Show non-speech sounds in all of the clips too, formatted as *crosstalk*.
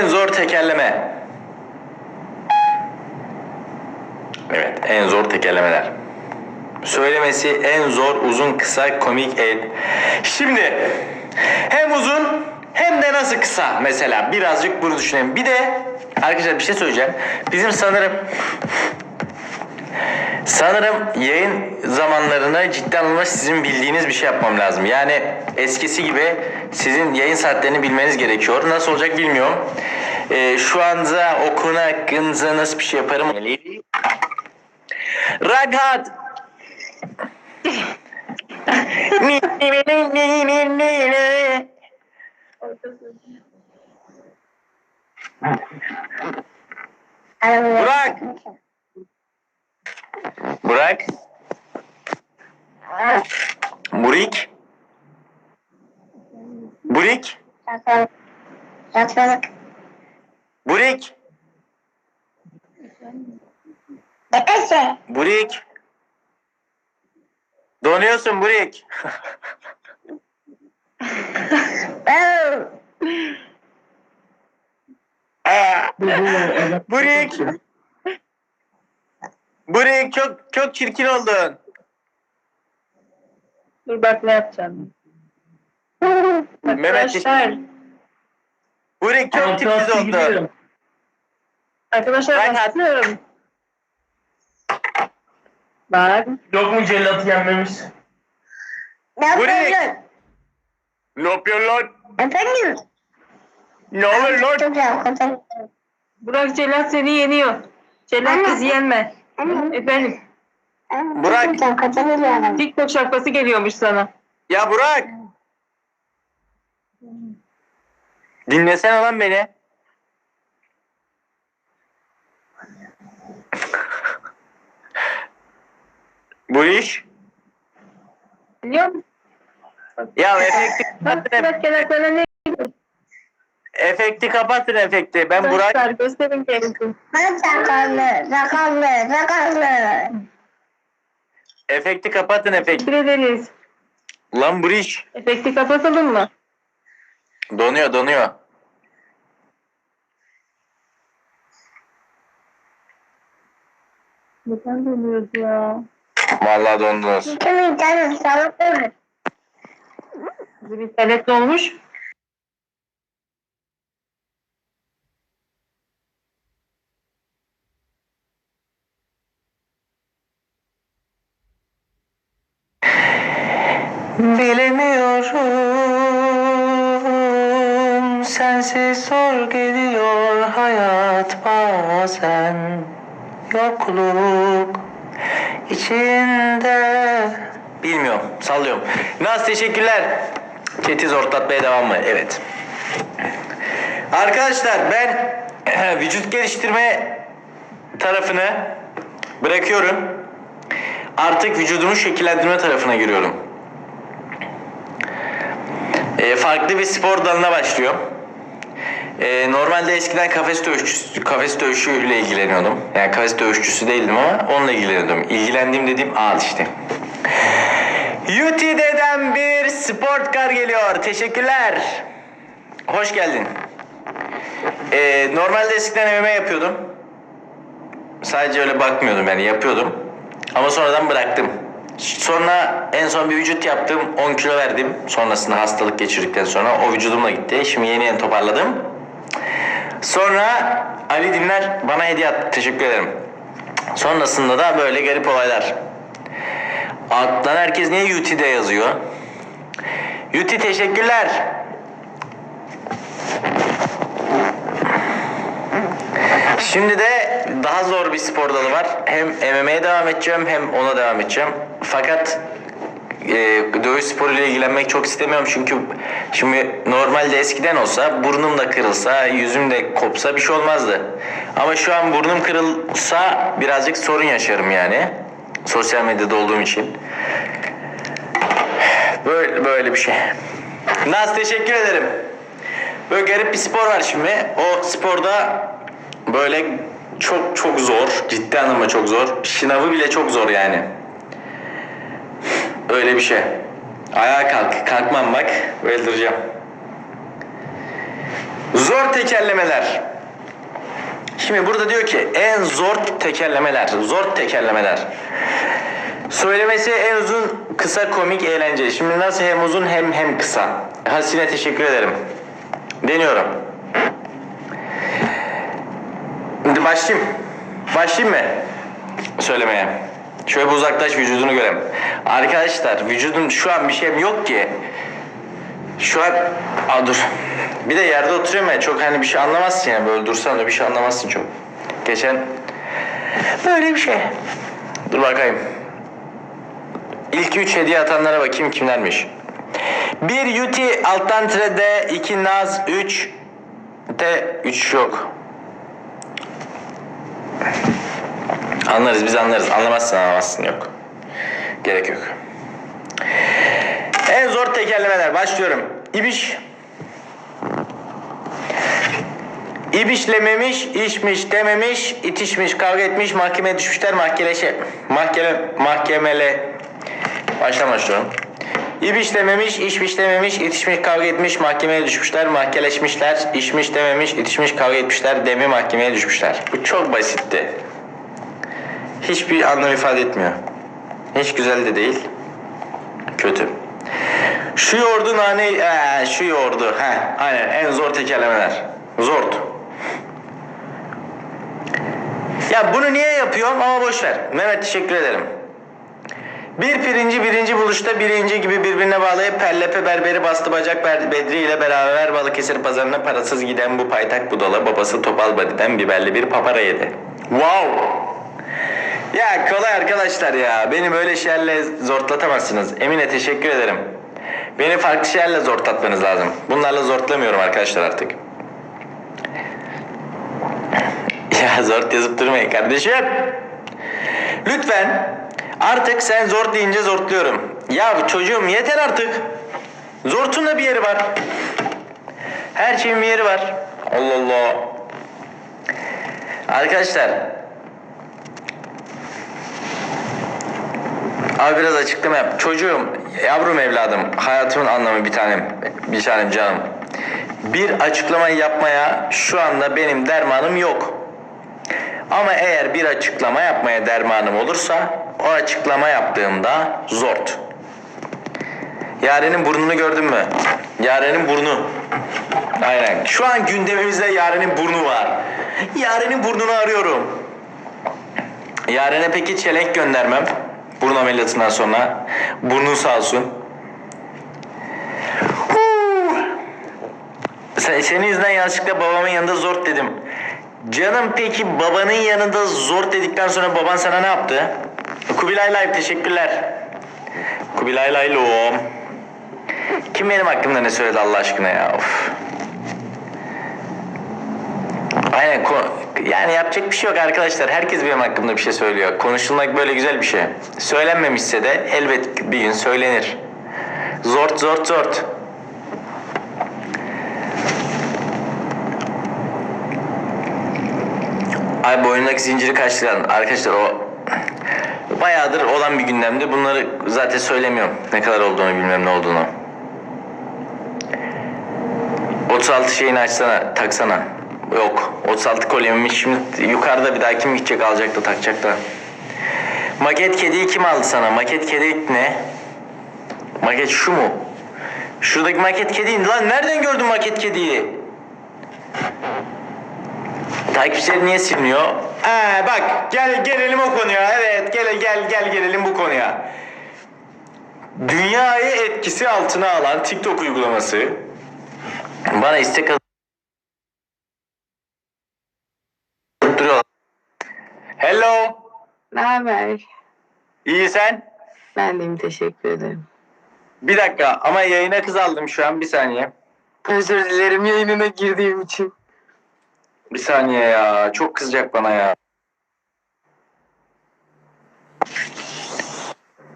En zor tekerleme. Evet, en zor tekerlemeler. Söylemesi en zor, uzun, kısa, komik, el. Şimdi hem uzun hem de nasıl kısa mesela birazcık bunu düşünelim. Bir de arkadaşlar bir şey söyleyeceğim. Bizim sanırım Sanırım yayın zamanlarını cidden alınmış sizin bildiğiniz bir şey yapmam lazım. Yani eskisi gibi sizin yayın saatlerini bilmeniz gerekiyor. Nasıl olacak bilmiyorum. Ee, şu anda o konu hakkında nasıl bir şey yaparım? Ragat. Burak. Burak. Burik. Burik. Yatmalık. Burik. Neyse. Burik. Donuyorsun Burik. *laughs* Burik. Burik çok çok çirkin oldun. Dur bak ne yapacağım. Mehmet Arkadaşlar, Burik çok titiz oldu. arkadaşlar Ben- başlıyorum. Bak. Yok mu cellatı yenmemiş? Ne yapıyorsun? Ne yapıyorsun lan? Efendim? Ne oluyor lan? Burak Celat seni yeniyor. Celat kızı yenme. Anne. Efendim. Burak. Çok güzel. Konuşalım. TikTok şapkası geliyormuş sana. Ya Burak. Dinlesene lan beni. *laughs* Bu iş. Biliyor musun? Ya efekti Bak. Burak kenarlarına ne Efekti kapatın efekti. Ben Burak. göster? Gösterin kendinizi. Ben sakallı. Sakallı. Sakallı. Efekti kapatın efekti. Teşekkür ederiz. Lan bu iş. Efekti kapatalım mı? Donuyor donuyor. Neden dönüyoruz ya? Vallahi dondunuz. Kimin canı sağlıklı? Bizim internet olmuş. Bilemiyorum sensiz zor geliyor hayat bazen yokluk içinde bilmiyorum sallıyorum. Naz teşekkürler. Ketiz ortlatmaya devam mı? Evet. Arkadaşlar ben *clears throat* vücut geliştirme tarafını bırakıyorum. Artık vücudumu şekillendirme tarafına giriyorum. E, farklı bir spor dalına başlıyorum. E, normalde eskiden kafes dövüşçüsü, kafes dövüşüyle ilgileniyordum. Yani kafes dövüşçüsü değildim ama onunla ilgileniyordum. İlgilendiğim dediğim al işte. UTD'den bir sport car geliyor. Teşekkürler. Hoş geldin. E, normalde eskiden MMA yapıyordum. Sadece öyle bakmıyordum yani yapıyordum. Ama sonradan bıraktım. Sonra en son bir vücut yaptım. 10 kilo verdim. Sonrasında hastalık geçirdikten sonra o vücudumla gitti. Şimdi yeni yeni toparladım. Sonra Ali Dinler bana hediye attı. Teşekkür ederim. Sonrasında da böyle garip olaylar. Alttan herkes niye UT'de yazıyor? UT teşekkürler. Şimdi de daha zor bir spor dalı var. Hem MMA'ye devam edeceğim hem ona devam edeceğim. Fakat e, dövüş sporuyla ilgilenmek çok istemiyorum çünkü şimdi normalde eskiden olsa burnum da kırılsa, yüzüm de kopsa bir şey olmazdı. Ama şu an burnum kırılsa birazcık sorun yaşarım yani. Sosyal medyada olduğum için. Böyle böyle bir şey. Naz teşekkür ederim. Böyle garip bir spor var şimdi. O sporda böyle çok çok zor. Ciddi anlamda çok zor. Şınavı bile çok zor yani. Öyle bir şey. Ayağa kalk. Kalkmam bak. Böyle. Zor tekerlemeler. Şimdi burada diyor ki en zor tekerlemeler. Zor tekerlemeler. Söylemesi en uzun, kısa, komik, eğlenceli. Şimdi nasıl hem uzun hem hem kısa. Hasine teşekkür ederim. Deniyorum. Başlayayım. Başlayayım mı? Söylemeye. Şöyle uzaklaş vücudunu görelim. Arkadaşlar vücudun şu an bir şeyim yok ki. Şu an... Aa dur. Bir de yerde oturuyorum ya çok hani bir şey anlamazsın ya. Böyle dursan da bir şey anlamazsın çok. Geçen... Böyle bir şey. Dur bakayım. İlk üç hediye atanlara bakayım kimlermiş. Bir Yuti alttan tire D, iki Naz, üç D, üç yok. Anlarız biz anlarız. Anlamazsın anlamazsın yok. Gerek yok. En zor tekerlemeler başlıyorum. İbiş. İbişlememiş, içmiş dememiş, itişmiş, kavga etmiş, mahkemeye düşmüşler, mahkeleşe, mahkeme, mahkemele, baştan başlıyorum. İbiş dememiş, içmiş dememiş, itişmiş, kavga etmiş, mahkemeye düşmüşler, mahkeleşmişler, içmiş dememiş, itişmiş, kavga etmişler, demi mahkemeye düşmüşler. Bu çok basitti. Hiçbir anlam ifade etmiyor. Hiç güzel de değil. Kötü. Şu yoğurdu nane... Ee, şu yoğurdu. Heh, aynen en zor tekerlemeler. Zord. Ya bunu niye yapıyorum ama boş ver. Mehmet teşekkür ederim. Bir pirinci birinci buluşta birinci gibi birbirine bağlayıp perlepe berberi bastı bacak Bedri ile beraber Balıkesir pazarına parasız giden bu paytak budala babası Topal Badi'den biberli bir papara yedi. Wow! Ya kolay arkadaşlar ya. Beni böyle şeylerle zortlatamazsınız. Emine teşekkür ederim. Beni farklı şeylerle zortlatmanız lazım. Bunlarla zortlamıyorum arkadaşlar artık. Ya zort yazıp durmayın kardeşim. Lütfen artık sen zort deyince zortluyorum. Ya çocuğum yeter artık. Zortun da bir yeri var. Her şeyin bir yeri var. Allah Allah. Arkadaşlar Abi biraz açıklama yap. Çocuğum, yavrum evladım, hayatımın anlamı bir tanem, bir tanem canım. Bir açıklama yapmaya şu anda benim dermanım yok. Ama eğer bir açıklama yapmaya dermanım olursa o açıklama yaptığımda zort. Yarenin burnunu gördün mü? Yarenin burnu. Aynen. Şu an gündemimizde Yarenin burnu var. Yarenin burnunu arıyorum. Yarene peki çelenk göndermem. Burun ameliyatından sonra. Burnun sağ olsun. Sen, senin yüzünden yanlışlıkla babamın yanında zor dedim. Canım peki babanın yanında zor dedikten sonra baban sana ne yaptı? Kubilay Live teşekkürler. Kubilay Layloğum. Kim benim hakkımda ne söyledi Allah aşkına ya? Of. Aynen ko- yani yapacak bir şey yok arkadaşlar. Herkes benim hakkımda bir şey söylüyor. Konuşulmak böyle güzel bir şey. Söylenmemişse de elbet bir gün söylenir. Zort zort zort. Ay boynundaki zinciri kaçtıran arkadaşlar o bayağıdır olan bir gündemde. Bunları zaten söylemiyorum. Ne kadar olduğunu bilmem ne olduğunu. 36 şeyini açsana, taksana. Yok. 36 kolyemi şimdi yukarıda bir daha kim gidecek alacak da takacak da. Maket kediyi kim aldı sana? Maket kedi ne? Maket şu mu? Şuradaki maket kedi lan nereden gördün maket kediyi? Takipçileri niye siliniyor? Ee, bak gel gelelim o konuya. Evet gel gel gel gelelim bu konuya. Dünyayı etkisi altına alan TikTok uygulaması bana istek Hello. Ne haber? İyi sen? Ben deyim teşekkür ederim. Bir dakika ama yayına kız aldım şu an bir saniye. Özür dilerim yayınına girdiğim için. Bir saniye ya çok kızacak bana ya.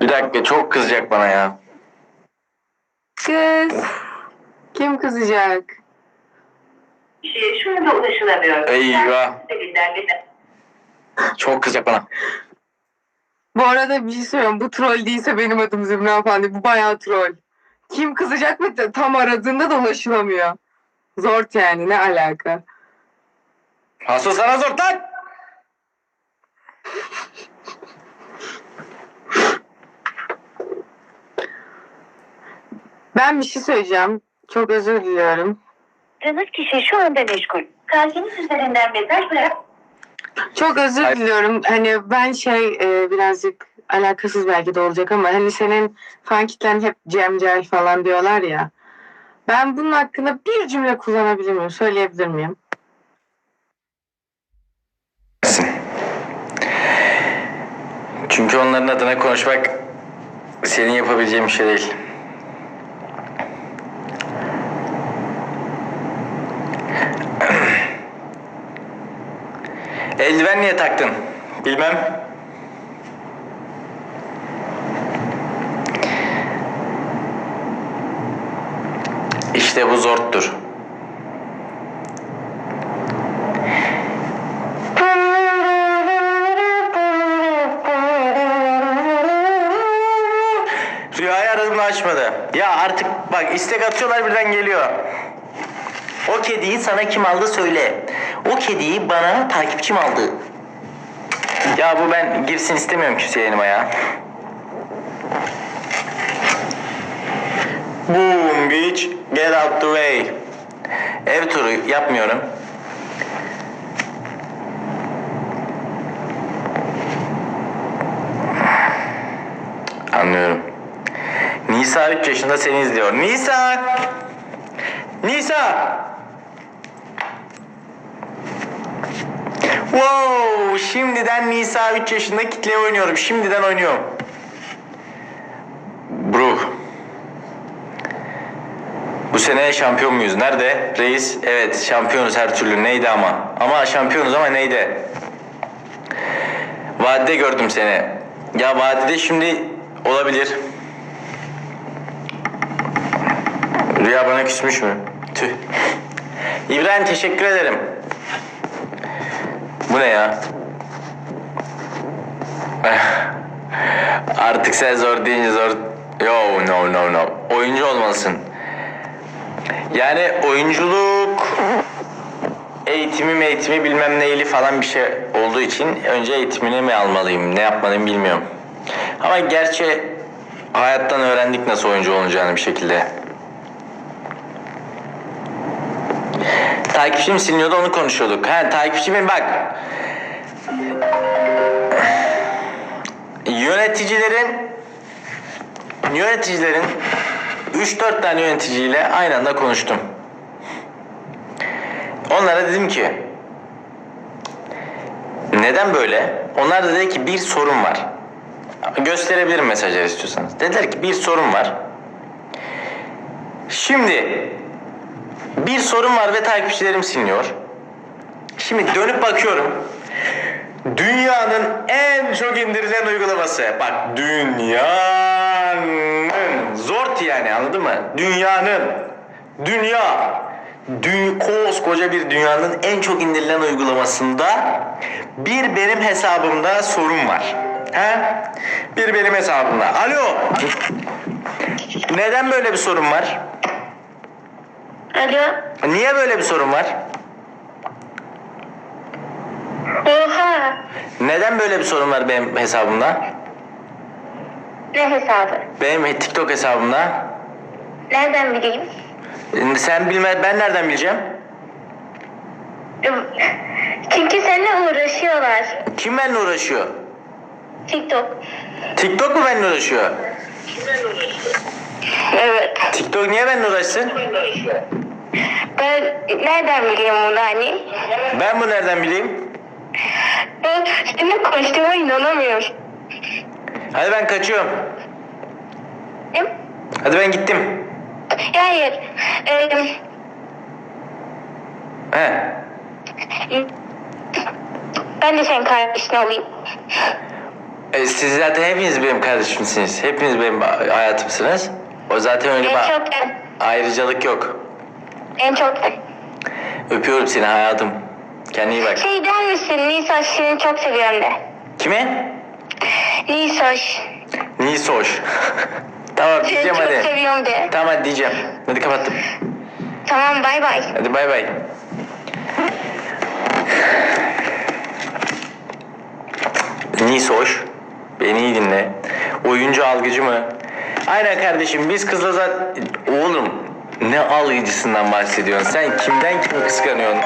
Bir dakika çok kızacak bana ya. Kız. Kim kızacak? Şey, şu anda ulaşılamıyor. Eyvah. Çok kızacak bana. Bu arada bir şey söylüyorum. Bu troll değilse benim adım Zümra Efendi. Bu bayağı troll. Kim kızacak mı? Tam aradığında da ulaşılamıyor. Zor yani ne alaka? Asıl sana zor lan. Ben bir şey söyleyeceğim. Çok özür diliyorum. Aradığınız kişi şu anda meşgul. Karşınız üzerinden mesaj bırak. Çok özür Hayır. diliyorum. Hani ben şey e, birazcık alakasız belki de olacak ama hani senin fan kitlen hep Cem Cel falan diyorlar ya. Ben bunun hakkında bir cümle kullanabilir miyim? Söyleyebilir miyim? Çünkü onların adına konuşmak senin yapabileceğin bir şey değil. Eldiven niye taktın? Bilmem. İşte bu zorttur. Rüyayı aradım açmadı. Ya artık bak istek atıyorlar birden geliyor. O kediyi sana kim aldı söyle. O kediyi bana takipçim aldı. Ya bu ben girsin istemiyorum kimse yayınıma ya. Boom bitch get out the way. Ev turu yapmıyorum. Anlıyorum. Nisa 3 yaşında seni izliyor. Nisa! Nisa! Wow! Şimdiden Nisa 3 yaşında kitleye oynuyorum. Şimdiden oynuyorum. Bro. Bu sene şampiyon muyuz? Nerede? Reis. Evet şampiyonuz her türlü. Neydi ama? Ama şampiyonuz ama neydi? Vadide gördüm seni. Ya vadide şimdi olabilir. Rüya bana küsmüş mü? Tüh. İbrahim teşekkür ederim. Bu ne ya? Artık sen zor deyince zor. Yo no no no. Oyuncu olmalısın. Yani oyunculuk eğitimi eğitimi bilmem neyli falan bir şey olduğu için önce eğitimini mi almalıyım ne yapmalıyım bilmiyorum. Ama gerçi hayattan öğrendik nasıl oyuncu olacağını bir şekilde. Takipçim siliniyordu onu konuşuyorduk. Ha takipçimin bak. Yöneticilerin yöneticilerin 3-4 tane yöneticiyle aynı anda konuştum. Onlara dedim ki neden böyle? Onlar da dedi ki bir sorun var. Gösterebilirim mesajlar istiyorsanız. Dediler ki bir sorun var. Şimdi bir sorun var ve takipçilerim siliniyor. Şimdi dönüp bakıyorum. Dünyanın en çok indirilen uygulaması. Bak dünyanın zor yani anladın mı? Dünyanın dünya dü koskoca bir dünyanın en çok indirilen uygulamasında bir benim hesabımda sorun var. He? Bir benim hesabımda. Alo. Neden böyle bir sorun var? Alo. Niye böyle bir sorun var? Oha. Neden böyle bir sorun var benim hesabımda? Ne hesabı? Benim TikTok hesabımda. Nereden bileyim? Sen bilme, ben nereden bileceğim? Çünkü seninle uğraşıyorlar. Kim benimle uğraşıyor? TikTok. TikTok mu benimle uğraşıyor? Evet. TikTok niye benimle uğraşsın? Ben nereden bileyim bunu hani? Ben bu nereden bileyim? Ben seninle konuştuğuma inanamıyorum. Hadi ben kaçıyorum. Mi? Hadi ben gittim. Hayır. Ee, He. ben de senin kardeşin olayım. E, siz zaten hepiniz benim kardeşimsiniz. Hepiniz benim hayatımsınız. O zaten öyle bir çok ayrıcalık yok. En çok. Öpüyorum seni hayatım. Kendine iyi bak. Şey der misin? Nisa seni çok seviyorum de. Kime? Nisoş. Nisoş. *laughs* tamam Seni diyeceğim çok hadi. seviyorum de. Tamam hadi diyeceğim. Hadi kapattım. Tamam. Tamam bay bay. Hadi bay bay. Nisoş. Beni iyi dinle. Oyuncu algıcı mı? Aynen kardeşim biz kızla zaten... Oğlum ne algıcısından bahsediyorsun? Sen kimden kimi kıskanıyorsun?